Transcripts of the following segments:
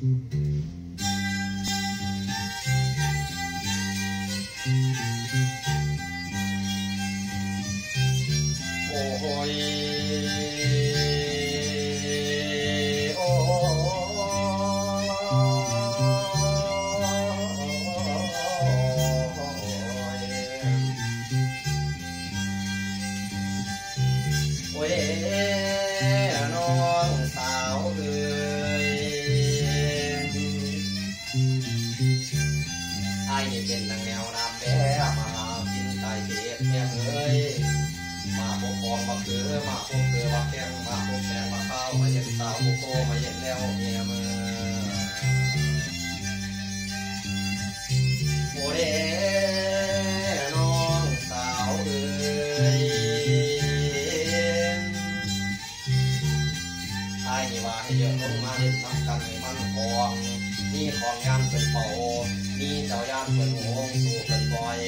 เเย็นสาวบุโกมาเย็นแล้วเมียมือโอเดน้องสาวเอ้ยไอ้นี่ว่าให้เยอะลงมาเล่นทำกันให้มันคองนี่ของงานเป็นเป่ามีเจ้ายามเปินหงสู่เปินบอย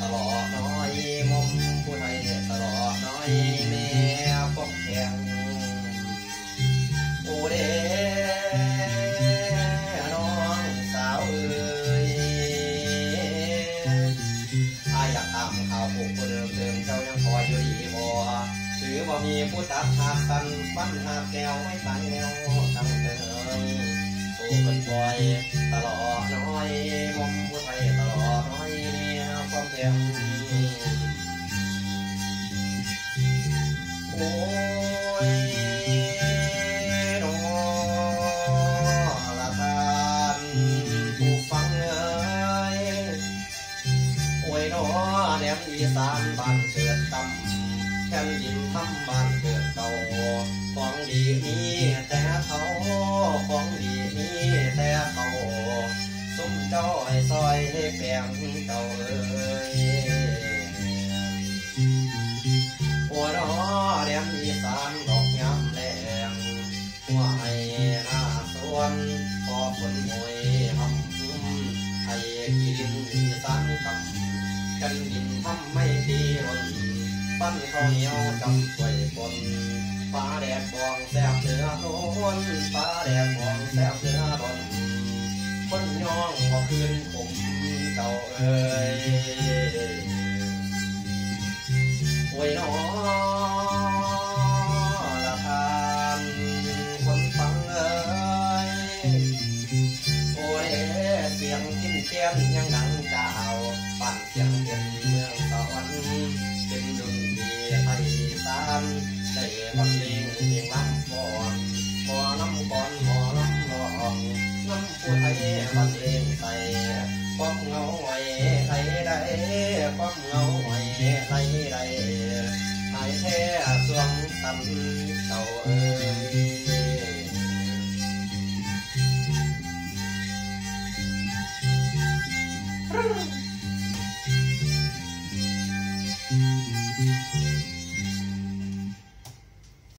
ตลอดน้อยมมผู้ไทยตลอดน้อยแม่ป้องแข็ง ผูกคเดิมเดิมเจ้ายังคอยอยู่ดีบ่ถือว่ามีผู้ตัดหากกันปั้นหากแก้วไม่ตายแล้วตั้งเดิมสู่เป็นบอยตลอดน้อยมมผู้ไทยตลอดน้อยเนี่ยความเพียงโอ้ นอีสานบ้านเกิดตำแค่นดินทำบ้านเกิดเก่าของดีมีแต่เขาของดีมีแต่เขาสมเจ้าให้ซอยให้แปลงเก่าเอ้ยโอ้น้อเรียนอีสานดอกยามแรงหัวไอ้หน้าสวนพอฝนมวยหำให้กินอีสานกำ กันกินทำไม่ดีรนปั้นข้าวเหนียวจำถ้วยปนฟ้าแดดฟองแสบเนื้อโนนฟ้าแดดฟองแสบเนื้อรนคนย่องบ่คืนผมเจ้าเอ้ยโอ้ยน้อละทานคนฟังเอ้ยโอ้ยเสียงกินเทียนยังดังเจ้าปั่นเสียง วงตั